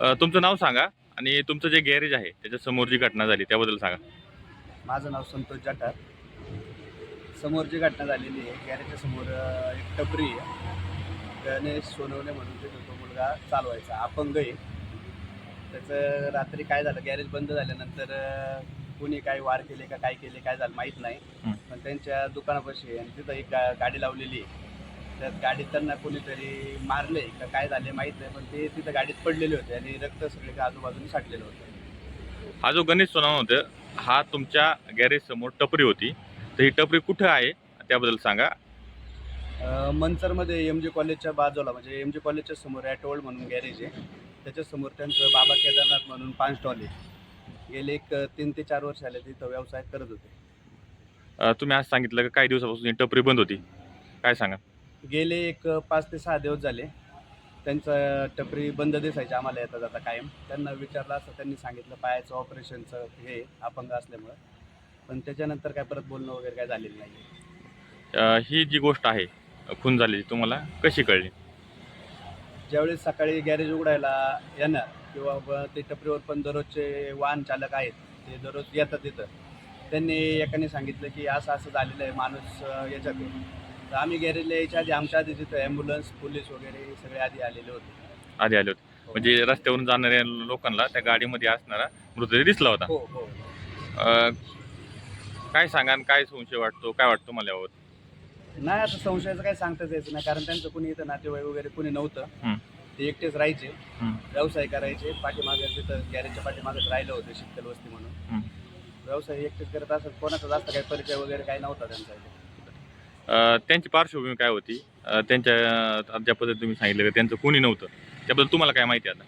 तुमचं नाव सांगा आणि तुमचं जे गॅरेज आहे त्याच्यासमोर जी घटना झाली त्याबद्दल सांगा. माझं नाव संतोष जाटार. समोर जी घटना झालेली आहे गॅरेजच्या समोर अ, एक टपरी आहे. गणेश सोनवणे म्हणून तिथं तो मुलगा चालवायचा अपंग आहे. त्याचं रात्री काय झालं गॅरेज बंद झाल्यानंतर अ, कोणी काय वार केले का काय केले काय झालं माहीत नाही. हं. पण त्यांच्या दुकानापाशी आहे आणि तिथं एक गा गाडी लावलेली आहे. त्यात गाडीत त्यांना कोणीतरी मारले का काय झाले माहीत नाही पण ते तिथं गाडीत पडलेले होते आणि रक्त सगळे आजूबाजूने साठलेलं होतं. हा जो गणेश सोनावणे होतं हा तुमच्या गॅरेज समोर टपरी होती. तर ही टपरी कुठं आहे? त्याबद्दल सांगा. अ, मंचरमध्ये एम जी कॉलेजच्या बाजूला म्हणजे एम जी कॉलेजच्या समोर ॲटोल्ड म्हणून गॅरेज आहे. त्याच्यासमोर त्यांचं बाबा केदारनाथ म्हणून पाच स्टॉल आहे. गेले एक अ, तीन ते चार वर्ष आले तिथं व्यवसाय करत होते. अ, तुम्ही आज सांगितलं की काही दिवसापासून ही टपरी बंद होती. काय सांगा? गेले एक पाच ते सहा दिवस झाले. त्यांचं टपरी बंद दिसायची आम्हाला येता जाता कायम. त्यांना विचारलं असं त्यांनी सांगितलं पायाचं ऑपरेशनचं हे अपंग असल्यामुळं. पण त्याच्यानंतर काय परत बोलणं वगैरे काय झालेलं नाही. अ, ही जी गोष्ट आहे खून झालेली तुम्हाला कशी कळली? ज्यावेळेस सकाळी गॅरेज उघडायला येणार किंवा ब- ते टपरीवर पण दररोजचे वाहन चालक आहेत ते दररोज येतात तिथं. त्यांनी एकाने सांगितलं की असं असं झालेलं आहे माणूस अं, याच्यात आहे तर आम्ही गॅरेजला यायच्या आधी आमच्या आधी तिथं ॲम्ब्युलन्स पोलीस वगैरे सगळे आधी आलेले होते. आधी आले होते. म्हणजे रस्त्यावरून जाणाऱ्या लोकांना त्या गाडीमध्ये असणारा मृतदेह दिसला होता. हो हो. अ, काय सांगा आणि काय संशय वाटतो काय वाटतं मला यावर? नाही आता संशयाचं काही सांगताच यायचं नाही कारण त्यांचं कुणी इथं नातेवाईक वगैरे कुणी नव्हतं. हं. ते एकटेच राहायचे. हं. व्यवसाय करायचे पाठीमागे तिथं गॅरेजच्या पाठीमागेच राहिलं होतं शीतल वस्ती म्हणून. हं. व्यवसाय एकटेच करत असत कोणाचा जास्त काही परिचय वगैरे काही नव्हता त्यांचा इथे. त्यांची पार्श्वभूमी काय होती? त्यांच्या ज्या पद्धतीने तुम्ही सांगितलं की त्यांचं कोणी नव्हतं त्याबद्दल तुम्हाला काय माहिती आता?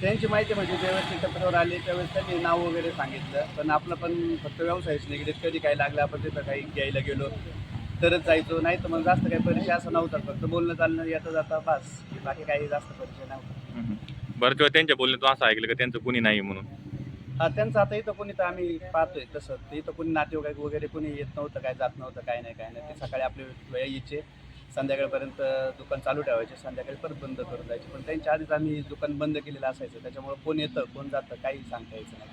त्यांची माहिती म्हणजे ज्यावेळेस ते टपरीवर आले त्यावेळेस त्यांनी नाव वगैरे सांगितलं. पण आपलं पण फक्त व्यवसायाच निगडीत कधी काही लागलं आपण तिथं काही घ्यायला गेलो तरच जायचो. नाही तर मग जास्त काही परिचय असं नव्हता. फक्त बोलणं चालणं येता जाता बस. बाकी काही जास्त परिचय नव्हता. हम्म. बरं तेव्हा त्यांच्या बोलण्यातून असं ऐकलं की त्यांचं कोणी नाही म्हणून? हा त्यांचं आता इथं कोणी तर आम्ही पाहतोय तसं. ते इथं कोणी नातेवाईक वगैरे कोणी येत नव्हतं काय जात नव्हतं काय नाही काय नाही. ते सकाळी आपले यायचे. संध्याकाळपर्यंत दुकान चालू ठेवायचे संध्याकाळी परत बंद करून जायचे. पण त्यांच्या आधीच आम्ही दुकान बंद केलेलं असायचं. त्याच्यामुळे कोण येतं कोण जातं काही सांगता यायचं नाही.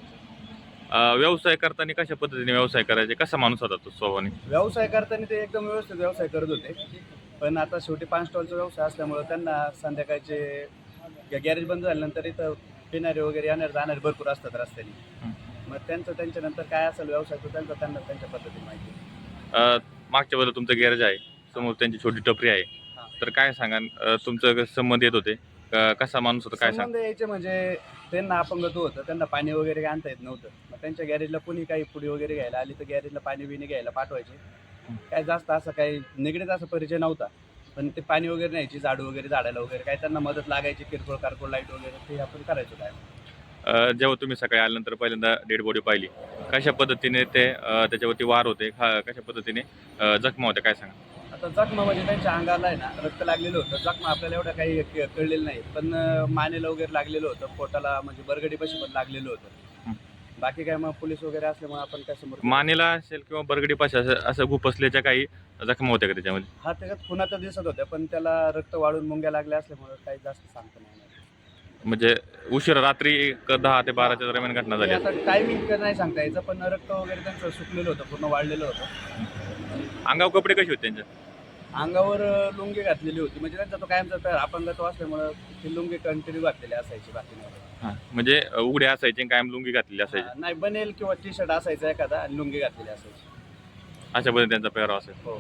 अ, व्यवसाय करताना कशा पद्धतीने व्यवसाय करायचे? कसा माणूस होता तो स्वभावाने? व्यवसाय करताना ते एकदम व्यवस्थित व्यवसाय करत होते. पण आता शेवटी पाच स्टॉलचा व्यवसाय असल्यामुळं त्यांना संध्याकाळचे गॅरेज बंद झाल्यानंतर इथं पिणारे वगैरे येणारे जाणारे भरपूर असतात रस्त्याने. मग त्यांचं त्यांच्यानंतर काय असेल व्यवसाय तो त्यांचा त्यांना त्यांच्या पद्धतीने माहिती. आहे. अ, मागच्या बाजूला तुमचं गॅरेज आहे समोर त्यांची छोटी टपरी आहे. हा. तर काय सांगा तुमचं कसं संबंध येत होते? कसा माणूस होता काय सांग संबंध यायचे म्हणजे त्यांना अपंगत्व होतं त्यांना पाणी वगैरे काय आणता येत नव्हतं. मग त्यांच्या गॅरेजला कोणी काही पुडी वगैरे घ्यायला आली तर गॅरेजला पाणी बिणी घ्यायला पाठवायचे. काय जास्त असं काही निगडीत असा परिचय नव्हता. पण ते पाणी वगैरे न्यायची झाडू वगैरे झाडायला वगैरे काय त्यांना मदत लागायची किरकोळ कारकोळ लाइट वगैरे ते आपण करायचो काय अ, जेव्हा तुम्ही सकाळी आल्यानंतर पहिल्यांदा डेड बॉडी पाहिली कशा पद्धतीने ते अ, त्याच्यावरती वार होते खा- कशा पद्धतीने अ, जखमा होत्या काय सांगा आता जखमा म्हणजे त्यांच्या अंगाला आहे ना रक्त लागलेलं होतं जखमा आपल्याला एवढं काही क- कळलेलं नाही पण अं, मानेला वगैरे लागलेलं होतं पोटाला म्हणजे बरगडीपाशी पण लागलेलं. होतं बाकी काय मग पोलीस वगैरे असल्यामुळे आपण काय समोर मानेला असेल किंवा बरगडी पाशी असं असं गुपसल्याच्या काही जखमा होत्या का त्याच्यामध्ये हा त्याच्यात खुणा तर दिसत होत्या पण त्याला रक्त वाढून मुंग्या लागल्या असल्यामुळे काही जास्त सांगता नाही येणार. म्हणजे उशिरा रात्री एक दहा ते बाराच्या दरम्यान घटना झाली ते असेल. आता टायमिंग नाही सांगता यायचं पण रक्त वगैरे त्यांचं सुकलेलं होतं पूर्ण वाढलेलं होतं अंगावर कपडे कसे होते त्यांच्या अंगावर लुंगी घातलेली होती. म्हणजे त्यांचा तो कायमचा तर अपंगत्व असल्यामुळं ती लुंगी कंटिन्यू घातलेली असायची बाकी हा, म्हणजे अ, उघडे असायचे आणि कायम लुंगी घातलेली असायची. हा, नाही बनेल किंवा टी शर्ट असायचा एखादा आणि लुंगी घातलेली असायची. अशा पद्धतीने त्यांचा पेहराव असेल. हो.